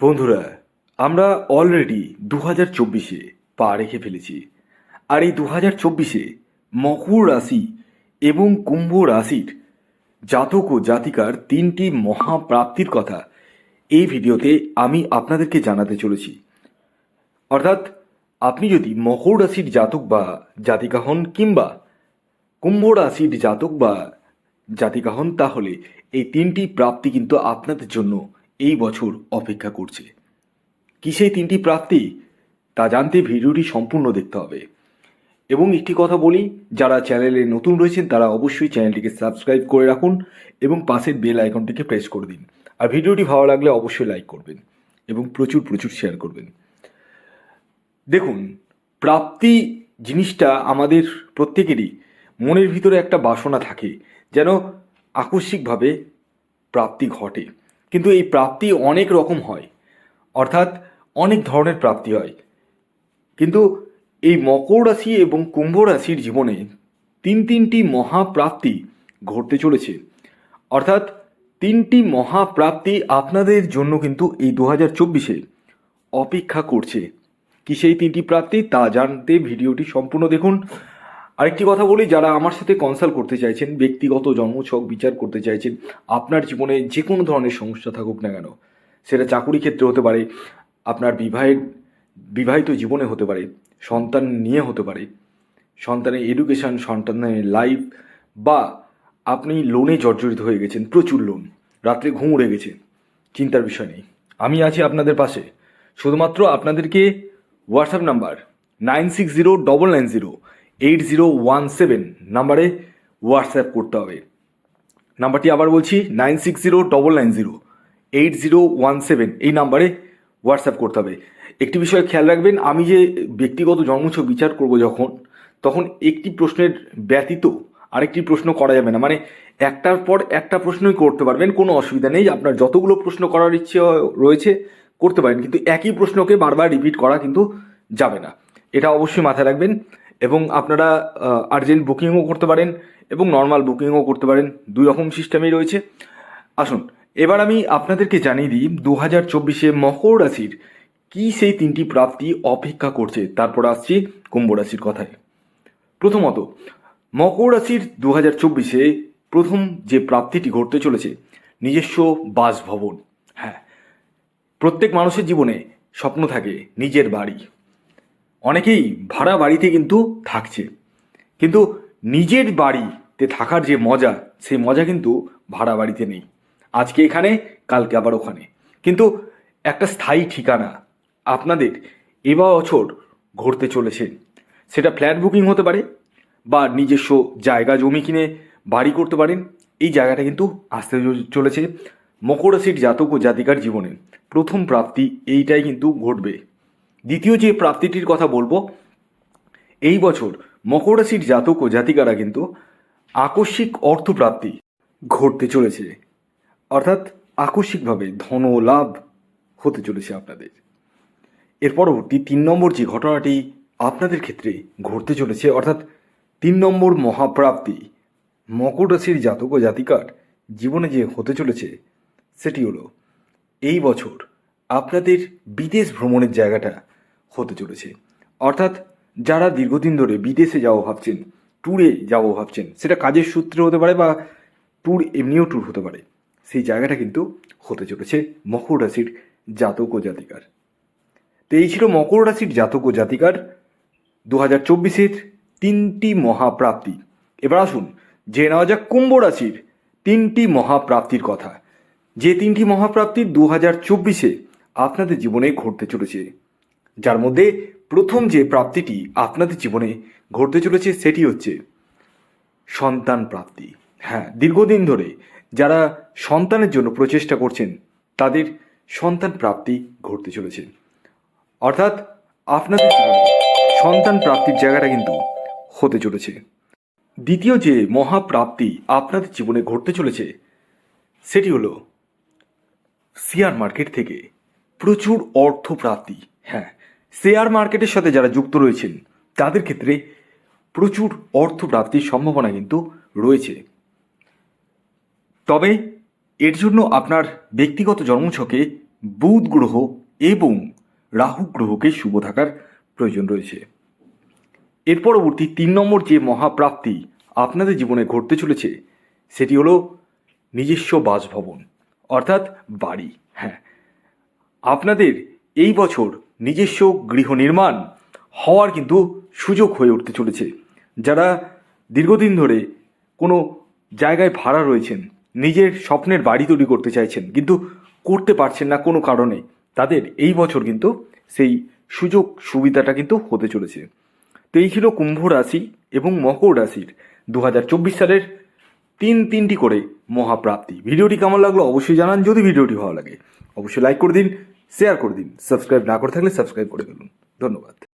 বন্ধুরা, আমরা অলরেডি দু হাজার চব্বিশে পা রেখে ফেলেছি। আর এই দু হাজার চব্বিশে মকর রাশি এবং কুম্ভ রাশির জাতক ও জাতিকার তিনটি মহাপ্রাপ্তির কথা এই ভিডিওতে আমি আপনাদেরকে জানাতে চলেছি। অর্থাৎ আপনি যদি মকর রাশির জাতক বা জাতিকা হন কিংবা কুম্ভ রাশির জাতক বা জাতিকা হন, তাহলে এই তিনটি প্রাপ্তি কিন্তু আপনাদের জন্য এই বছর অপেক্ষা করছে। কি সেই তিনটি প্রাপ্তি, তা জানতে ভিডিওটি সম্পূর্ণ দেখতে হবে। এবং একটি কথা বলি, যারা চ্যানেলে নতুন রয়েছেন, তারা অবশ্যই চ্যানেলটিকে সাবস্ক্রাইব করে রাখুন এবং পাশের বেল আইকনটিকে প্রেস করে দিন। আর ভিডিওটি ভালো লাগলে অবশ্যই লাইক করবেন এবং প্রচুর প্রচুর শেয়ার করবেন। দেখুন, প্রাপ্তি জিনিসটা আমাদের প্রত্যেকেরই মনের ভিতরে একটা বাসনা থাকে, যেন আকস্মিকভাবে প্রাপ্তি ঘটে। কিন্তু এই প্রাপ্তি অনেক রকম হয়। অর্থাৎ অনেক ধরনের প্রাপ্তি হয়। কিন্তু এই মকর রাশি এবং কুম্ভ রাশির জীবনে তিন তিনটি মহাপ্রাপ্তি ঘটতে চলেছে। অর্থাৎ তিনটি মহাপ্রাপ্তি আপনাদের জন্য কিন্তু এই দু হাজার চব্বিশে অপেক্ষা করছে। কি সেই তিনটি প্রাপ্তি তা জানতে ভিডিওটি সম্পূর্ণ দেখুন। আরেকটি কথা বলি, যারা আমার সাথে কনসাল্ট করতে চাইছেন, ব্যক্তিগত জন্মছক, বিচার করতে চাইছেন, আপনার জীবনে যে কোনো ধরনের সমস্যা থাকুক না কেন, সেটা চাকুরি ক্ষেত্রে হতে পারে, আপনার বিবাহের, বিবাহিত জীবনে হতে পারে, সন্তান নিয়ে হতে পারে, সন্তানের এডুকেশন সন্তানের লাইফ বা আপনি লোনে জর্জরিত হয়ে গেছেন, প্রচুর লোন রাত্রে ঘুম উড়ে গেছে, চিন্তার বিষয় নেই। আমি আছি আপনাদের পাশে। শুধুমাত্র আপনাদেরকে WhatsApp number nine six zero double nine zero eight zero one seven নাম্বারে হোয়াটসঅ্যাপ করতে হবে। নাম্বারটি আবার বলছি, nine six zero double nine zero eight zero one seven, এই নাম্বারে হোয়াটসঅ্যাপ করতে হবে। একটি বিষয়ে খেয়াল রাখবেন, আমি যে ব্যক্তিগত জন্মছক বিচার করব যখন, তখন একটি প্রশ্নের ব্যতীত আরেকটি প্রশ্ন করা যাবে না। মানে একটার পর একটা প্রশ্নই করতে পারবেন, কোনো অসুবিধা নেই, আপনার যতগুলো প্রশ্ন করার ইচ্ছে রয়েছে করতে পারেন, কিন্তু একই প্রশ্নকে বারবার রিপিট করা কিন্তু যাবে না। এটা অবশ্যই মাথায় রাখবেন। এবং আপনারা আর্জেন্ট বুকিংও করতে পারেন এবং নর্মাল বুকিংও করতে পারেন। দুই রকম সিস্টেমই রয়েছে। আসুন, এবার আমি আপনাদেরকে জানিয়ে দিই দু হাজার চব্বিশে মকর রাশির কি সেই তিনটি প্রাপ্তি অপেক্ষা করছে? তারপর আসছি কুম্ভ রাশির কথায়। প্রথমত, মকর রাশির দু হাজার চব্বিশে প্রথম যে প্রাপ্তিটি ঘটতে চলেছে, নিজস্ব বাসভবন। হ্যাঁ প্রত্যেক মানুষের জীবনে স্বপ্ন থাকে নিজের বাড়ি। অনেকেই ভাড়া বাড়িতে কিন্তু থাকছে। কিন্তু নিজের বাড়িতে থাকার যে মজা সেই মজা কিন্তু ভাড়া বাড়িতে নেই। আজকে এখানে, কালকে আবার ওখানে। কিন্তু একটা স্থায়ী ঠিকানা আপনাদের এ বছর ঘুরতে চলেছে। সেটা ফ্ল্যাট বুকিং হতে পারে বা নিজস্ব জায়গা জমি কিনে বাড়ি করতে পারেন। এই জায়গাটা কিন্তু আসতে চলেছে। মকর রাশির জাতক ও জাতিকার জীবনে প্রথম প্রাপ্তি এইটাই কিন্তু ঘটবে। দ্বিতীয় যে প্রাপ্তিটির কথা বলব, এই বছর মকর রাশির জাতক ও জাতিকারা কিন্তু আকস্মিক অর্থপ্রাপ্তি ঘটতে চলেছে। অর্থাৎ আকস্মিকভাবে ধন লাভ হতে চলেছে আপনাদের। এর পরবর্তী তিন নম্বর যে ঘটনাটি আপনাদের ক্ষেত্রে ঘটতে চলেছে, অর্থাৎ তিন নম্বর মহাপ্রাপ্তি মকর রাশির জাতক ও জাতিকার জীবনে যে হতে চলেছে, সেটি হলো, এই বছর আপনাদের বিদেশ ভ্রমণের জায়গাটা হতে চলেছে। অর্থাৎ যারা দীর্ঘদিন ধরে বিদেশে যাওয়া ভাবছেন ট্যুরে যাব ভাবছেন, সেটা কাজের সূত্রে হতে পারে বা ট্যুর এমনিও ট্যুর হতে পারে, সেই জায়গাটা কিন্তু হতে চলেছে মকর রাশির জাতক ও জাতিকার। তো এই ছিল মকর রাশির জাতক ও জাতিকার দু হাজার চব্বিশের তিনটি মহাপ্রাপ্তি। এবার আসুন যে নেওয়া যাক কুম্ভ রাশির তিনটি মহাপ্রাপ্তির কথা। যে তিনটি মহাপ্রাপ্তি দু হাজার চব্বিশে আপনাদের জীবনে ঘটতে চলেছে। যার মধ্যে প্রথম যে প্রাপ্তিটি আপনাদের জীবনে ঘটতে চলেছে সেটি হচ্ছে সন্তান প্রাপ্তি। হ্যাঁ দীর্ঘদিন ধরে যারা সন্তানের জন্য প্রচেষ্টা করছেন, তাদের সন্তান প্রাপ্তি ঘটতে চলেছে। অর্থাৎ আপনাদের জীবনে সন্তান প্রাপ্তির জায়গাটা কিন্তু হতে চলেছে। দ্বিতীয় যে মহাপ্রাপ্তি আপনাদের জীবনে ঘটতে চলেছে, সেটি হলো শেয়ার মার্কেট থেকে প্রচুর অর্থ প্রাপ্তি হ্যাঁ শেয়ার মার্কেটের সাথে যারা যুক্ত রয়েছেন, তাদের ক্ষেত্রে প্রচুর অর্থ প্রাপ্তির সম্ভাবনা কিন্তু রয়েছে। তবে এর জন্য আপনার ব্যক্তিগত জন্মছকে বুধ গ্রহ এবং রাহু গ্রহকে শুভ থাকার প্রয়োজন রয়েছে। এর পরবর্তী তিন নম্বর যে মহাপ্রাপ্তি আপনাদের জীবনে ঘটতে চলেছে, সেটি হলো নিজস্ব বাসভবন, অর্থাৎ বাড়ি। হ্যাঁ আপনাদের এই বছর নিজস্ব গৃহ নির্মাণ হওয়ার কিন্তু সুযোগ হয়ে উঠতে চলেছে। যারা দীর্ঘদিন ধরে কোনো জায়গায় ভাড়া রয়েছেন, নিজের স্বপ্নের বাড়ি তৈরি করতে চাইছেন, কিন্তু করতে পারছেন না কোনো কারণে, তাদের এই বছর কিন্তু সেই সুযোগ সুবিধাটা কিন্তু হতে চলেছে। তো এই ছিল কুম্ভ রাশি এবং মকর রাশির দু হাজার চব্বিশ সালের তিন তিনটি করে মহাপ্রাপ্তি। ভিডিওটি কেমন লাগল অবশ্যই জানান। যদি ভিডিওটি ভালো লাগে, অবশ্যই লাইক করে দিন। শেয়ার করে দিন। সাবস্ক্রাইব না করে থাকলে সাবস্ক্রাইব করে ফেলুন। ধন্যবাদ।